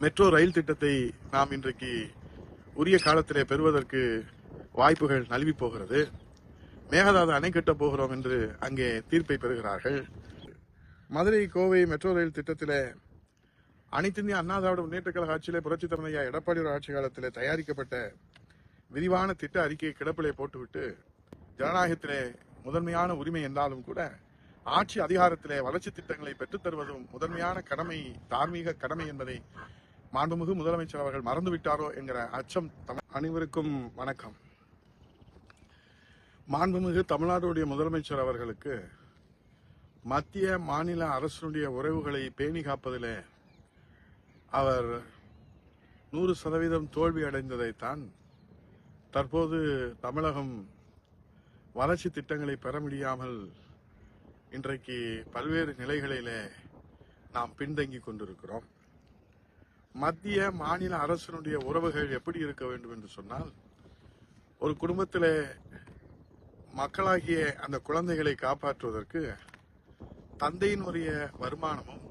Metro rail திட்டத்தை நாம் இன்றைக்கு உரிய காலத்திலே பெறுவதற்கு வாய்ப்புகள் நழுவி போகிறது. மேகதாது அணை கட்டப் போகிறோம் என்று அங்கே தீர்ப்பை பெறுகிறார்கள். மதுரை கோவை மெட்ரோ ரயில் திட்டத்தில் அனைத்திந்திய அண்ணாதாவிட அண்ணா திராவிட முன்னேற்ற கழக ஆட்சியிலே புரட்சி தலைமையா எடப்பாடி ஆட்சி காலத்தில் தயாரிக்கப்பட்ட விரிவான திட்ட அறிக்கையை கிடப்பிலே போட்டுவிட்டு ஜனநாயகத்திலே முதன்மையான உரிமை என்றாலும் கூட ஆட்சி அதிகாரத்திலே வளர்ச்சி திட்டங்களை பெற்றுத் தருவதும் முதன்மையான கடமை தார்மீக கடமை என்பதை மாண்புமிகு முதலமைச்சர் அவர்கள் மறந்துவிட்டாரோ என்கிற அச்சம் அனைவருக்கும் வணக்கம். மாண்புமிகு தமிழ்நாடுடைய முதலமைச்சர் அவர்களுக்கு மத்திய மாநில அரசுடைய உறவுகளை பேணி காப்பதிலே அவர் நூறு சதவீதம் தோல்வி அடைந்ததைத்தான் தற்போது தமிழகம் வளர்ச்சி திட்டங்களை பெற முடியாமல் இன்றைக்கு பல்வேறு நிலைகளிலே நாம் பின்தங்கி கொண்டிருக்கிறோம். மத்திய மாநில அரசினுடைய உறவுகள் எப்படி இருக்க வேண்டும் என்று சொன்னால் ஒரு குடும்பத்தில் மக்களாகிய அந்த குழந்தைகளை காப்பாற்றுவதற்கு தந்தையினுடைய வருமானமும்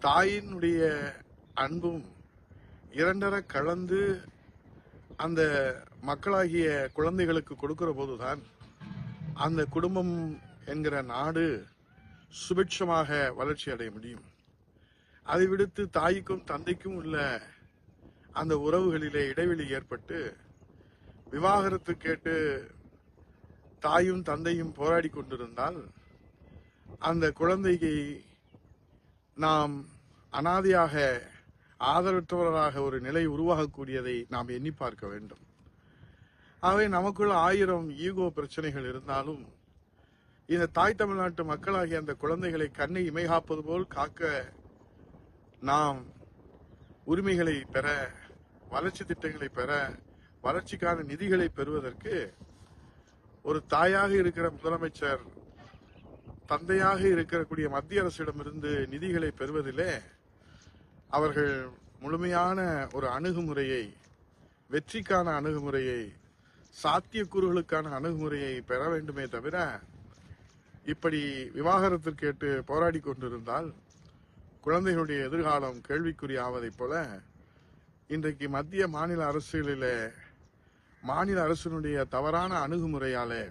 தாயினுடைய அன்பும் இரண்டர கலந்து அந்த மக்களாகிய குழந்தைகளுக்கு கொடுக்கிற போதுதான் அந்த குடும்பம் என்கிற நாடு சுபிட்சமாக வளர்ச்சி அடைய முடியும். அதை விடுத்து தாய்க்கும் தந்தைக்கும் உள்ள அந்த உறவுகளிலே இடைவெளி ஏற்பட்டு விவாகரத்து கேட்டு தாயும் தந்தையும் போராடி கொண்டிருந்தால் அந்த குழந்தையை நாம் அனாதையாக ஆதரவற்றவராக ஒரு நிலை உருவாகக்கூடியதை நாம் எண்ணி பார்க்க வேண்டும். ஆகவே நமக்குள்ள ஆயிரம் ஈகோ பிரச்சனைகள் இருந்தாலும் இந்த தாய் தமிழ்நாட்டு மக்களாகிய அந்த குழந்தைகளை கண்ணை இமைகாப்பது போல் காக்க நாம் உரிமைகளை பெற வளர்ச்சி திட்டங்களை பெற வளர்ச்சிக்கான நிதிகளை பெறுவதற்கு ஒரு தாயாக இருக்கிற முதலமைச்சர் தந்தையாக இருக்கக்கூடிய மத்திய அரசிடமிருந்து நிதிகளை பெறுவதிலே அவர்கள் முழுமையான ஒரு அணுகுமுறையை வெற்றிக்கான அணுகுமுறையை சாத்தியக்கூறுகளுக்கான அணுகுமுறையை பெற வேண்டுமே தவிர இப்படி விவாகரத்து கேட்டு போராடி கொண்டிருந்தால் குழந்தைகளுடைய எதிர்காலம் கேள்விக்குறி ஆவதைப் போல இன்றைக்கு மத்திய மாநில அரசுகளிலே மாநில அரசினுடைய தவறான அணுகுமுறையாலே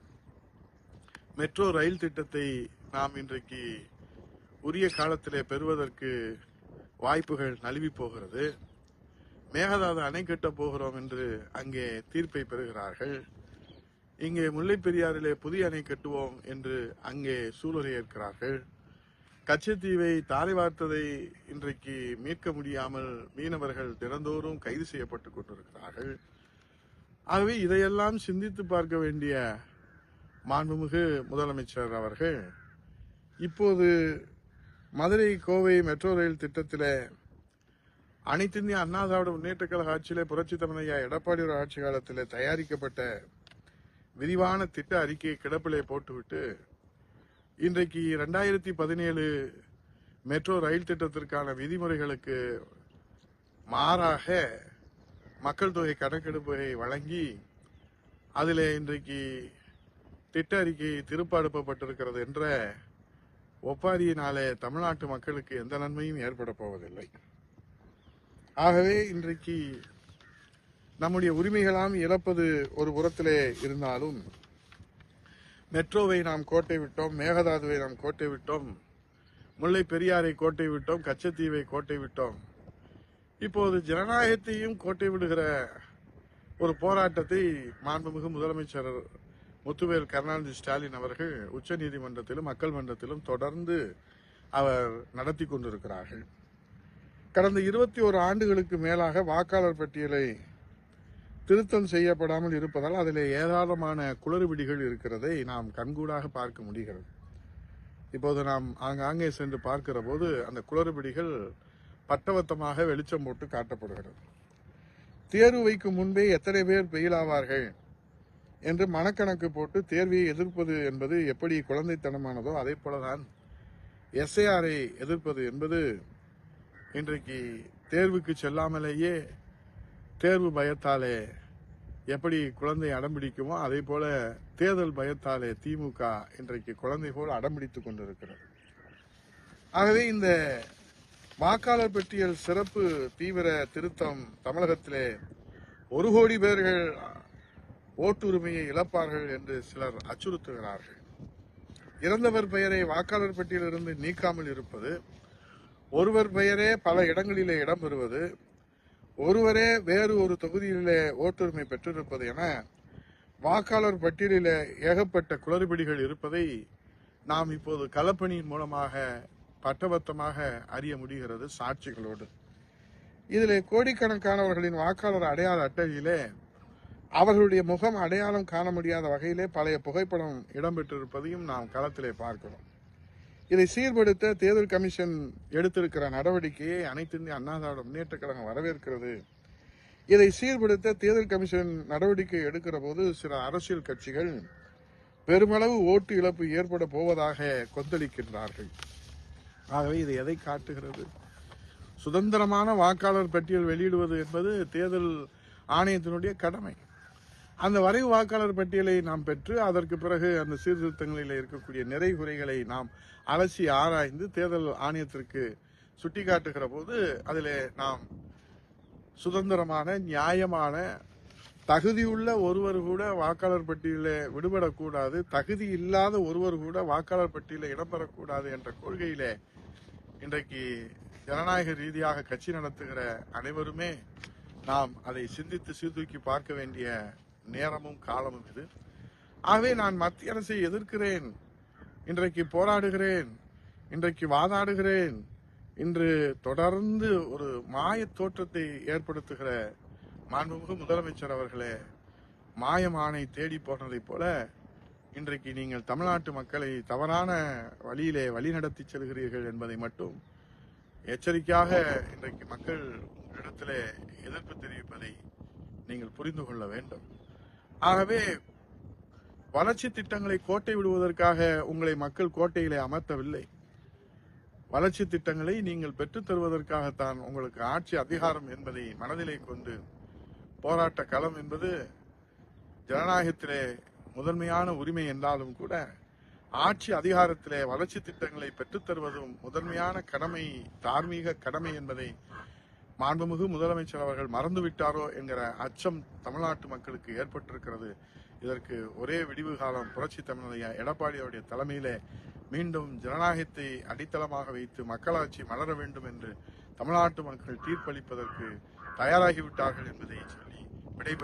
மெட்ரோ ரயில் திட்டத்தை நாம் இன்றைக்கு உரிய காலத்திலே பெறுவதற்கு வாய்ப்புகள் நழுவி போகிறது. மேகதாது அணை கட்டப் போகிறோம் என்று அங்கே தீர்ப்பை பெறுகிறார்கள். இங்கே முல்லைப்பெரியாறிலே புதிய அணை கட்டுவோம் என்று அங்கே சூளுரை ஏற்கிறார்கள். கச்சத்தீவை தாரை வார்த்ததை இன்றைக்கு மீட்க முடியாமல் மீனவர்கள் தினந்தோறும் கைது செய்யப்பட்டுக் கொண்டிருக்கிறார்கள். ஆகவே இதையெல்லாம் சிந்தித்து பார்க்க வேண்டிய மாண்புமிகு முதலமைச்சர் அவர்கள் இப்போது மதுரை கோவை மெட்ரோ ரயில் திட்டத்தில் அனைத்திந்திய அண்ணா திராவிட முன்னேற்ற கழக ஆட்சியிலே புரட்சி தமிழையா எடப்பாடி ஒரு ஆட்சி காலத்தில் தயாரிக்கப்பட்ட விரிவான திட்ட அறிக்கையை கிடப்பிலே போட்டுவிட்டு இன்றைக்கு ரெண்டாயிரத்தி பதினேழு மெட்ரோ ரயில் திட்டத்திற்கான விதிமுறைகளுக்கு மாறாக மக்கள் தொகை கணக்கெடுப்பை வழங்கி அதில் இன்றைக்கு திட்ட அறிக்கை திருப்ப அனுப்பப்பட்டிருக்கிறது என்ற ஒப்பாரியினாலே தமிழ்நாட்டு மக்களுக்கு எந்த நன்மையும் ஏற்பட போவதில்லை. ஆகவே இன்றைக்கு நம்முடைய உரிமைகளாம் இழப்பது ஒரு புறத்திலே இருந்தாலும் மெட்ரோவை நாம் கோட்டை விட்டோம் மேகதாதுவை நாம் கோட்டை விட்டோம் முல்லை பெரியாரை கோட்டை விட்டோம் கச்சத்தீவை கோட்டை விட்டோம். இப்போது ஜனநாயகத்தையும் கோட்டை விடுகிற ஒரு போராட்டத்தை மாண்புமிகு முதலமைச்சர் முத்துவேல் கருணாநிதி ஸ்டாலின் அவர்கள் உச்ச நீதிமன்றத்திலும் மக்கள் மன்றத்திலும் தொடர்ந்து அவர் நடத்தி கொண்டிருக்கிறார்கள். கடந்த இருபத்தி ஒரு ஆண்டுகளுக்கு மேலாக வாக்காளர் பட்டியலை திருத்தம் செய்யப்படாமல் இருப்பதால் அதில் ஏராளமான குளறுபடிகள் இருக்கிறதை நாம் கண்கூடாக பார்க்க முடிகிறது. இப்போது நாம் ஆங்காங்கே சென்று பார்க்கிற போது அந்த குளறுபடிகள் பட்டவத்தமாக வெளிச்சம் போட்டு காட்டப்படுகிறது. தேர்வு வைக்கும் முன்பே எத்தனை பேர் பெயிலாவார்கள் என்று மனக்கணக்கு போட்டு தேர்வியை எதிர்ப்பது என்பது எப்படி குழந்தைத்தனமானதோ அதே போலதான் எஸ்ஐஆரை எதிர்ப்பது என்பது இன்றைக்கு தேர்வுக்கு செல்லாமலேயே தேர்வு பயத்தாலே எப்படி குழந்தை அடம்பிடிக்குமோ அதே போல தேர்தல் பயத்தாலே திமுக இன்றைக்கு குழந்தை போல் அடம்பிடித்துக் கொண்டிருக்கிறது. ஆகவே இந்த வாக்காளர் பட்டியல் சிறப்பு தீவிர திருத்தம் தமிழகத்திலே ஒரு கோடி பேர்கள் ஓட்டுரிமையை இழப்பார்கள் என்று சிலர் அச்சுறுத்துகிறார்கள். இறந்தவர் பெயரை வாக்காளர் பட்டியலிருந்து நீக்காமல் இருப்பது ஒருவர் பெயரே பல இடங்களிலே இடம்பெறுவது ஒருவரே வேறு ஒரு தொகுதியிலே ஓட்டுரிமை பெற்றிருப்பது என வாக்காளர் பட்டியலில் ஏகப்பட்ட குளறுபடிகள் இருப்பதை நாம் இப்போது களப்பணியின் மூலமாக பட்டபத்தமாக அறிய முடிகிறது சாட்சிகளோடு. இதில் கோடிக்கணக்கானவர்களின் வாக்காளர் அடையாள அட்டையிலே அவர்களுடைய முகம் அடையாளம் காண முடியாத வகையிலே பழைய புகைப்படம் இடம்பெற்றிருப்பதையும் நாம் களத்திலே பார்க்கிறோம். இதை சீர்படுத்த தேர்தல் கமிஷன் எடுத்திருக்கிற நடவடிக்கையை அனைத்து இந்திய அண்ணா திராவிட முன்னேற்ற கழகம் வரவேற்கிறது. இதை சீர்படுத்த தேர்தல் கமிஷன் நடவடிக்கை எடுக்கிற போது சில அரசியல் கட்சிகள் பெருமளவு ஓட்டு இழப்பு ஏற்பட போவதாக கொந்தளிக்கின்றார்கள். ஆகவே இது எதை காட்டுகிறது? சுதந்திரமான வாக்காளர் பட்டியல் வெளியிடுவது என்பது தேர்தல் ஆணையத்தினுடைய கடமை. அந்த வரைவு வாக்காளர் பட்டியலை நாம் பெற்று அதற்கு பிறகு அந்த சீர்திருத்தங்களில் இருக்கக்கூடிய நிறை குறைகளை நாம் அலசி ஆராய்ந்து தேர்தல் ஆணையத்திற்கு சுட்டிக்காட்டுகிற போது அதில் நாம் சுதந்திரமான நியாயமான தகுதியுள்ள ஒருவர் கூட வாக்காளர் பட்டியலில் விடுபடக்கூடாது தகுதி இல்லாத ஒருவர் கூட வாக்காளர் பட்டியலில் இடம்பெறக்கூடாது என்ற கொள்கையிலே இன்றைக்கு ஜனநாயக ரீதியாக கட்சி நடத்துகிற அனைவருமே நாம் அதை சிந்தித்து சீர்தூக்கி பார்க்க வேண்டிய நேரமும் காலமும் இது. ஆகவே நான் மத்திய அரசை எதிர்க்கிறேன். இன்றைக்கு போராடுகிறேன். இன்றைக்கு வாதாடுகிறேன். இன்று தொடர்ந்து ஒரு மாய தோற்றத்தை ஏற்படுத்துகிற மாண்புமிகு முதலமைச்சர் அவர்களே மாயமானை தேடி போனதைப் போல இன்றைக்கு நீங்கள் தமிழ்நாட்டு மக்களை தவறான வழியிலே வழிநடத்தி செல்கிறீர்கள் என்பதை மட்டும் எச்சரிக்கையாக இன்றைக்கு மக்கள் இடத்திலே எதிர்ப்பு தெரிவிப்பதை நீங்கள் புரிந்து கொள்ள வேண்டும். ஆகவே வளர்ச்சி திட்டங்களை கோட்டை விடுவதற்காக உங்களை மக்கள் கோட்டையிலே அமர்த்தவில்லை. வளர்ச்சி திட்டங்களை நீங்கள் பெற்றுத் தருவதற்காகத்தான் உங்களுக்கு ஆட்சி அதிகாரம் என்பதை மனதிலே கொண்டு போராட்ட களம் என்பது ஜனநாயகத்திலே முதன்மையான உரிமை என்றாலும் கூட ஆட்சி அதிகாரத்திலே வளர்ச்சி திட்டங்களை பெற்றுத் தருவதும் முதன்மையான கடமை தார்மீக கடமை என்பதை மாண்புமிகு முதலமைச்சர் அவர்கள் மறந்துவிட்டாரோ என்கிற அச்சம் தமிழ்நாட்டு மக்களுக்கு ஏற்பட்டிருக்கிறது. இதற்கு ஒரே விடிவு காலம் புரட்சி தமிழக எடப்பாடி அவருடைய தலைமையிலே மீண்டும் ஜனநாயகத்தை அடித்தளமாக வைத்து மக்களாட்சி மலர வேண்டும் என்று தமிழ்நாட்டு மக்கள் தீர்ப்பளிப்பதற்கு தயாராகிவிட்டார்கள் என்பதை சொல்லி விடைபெற்று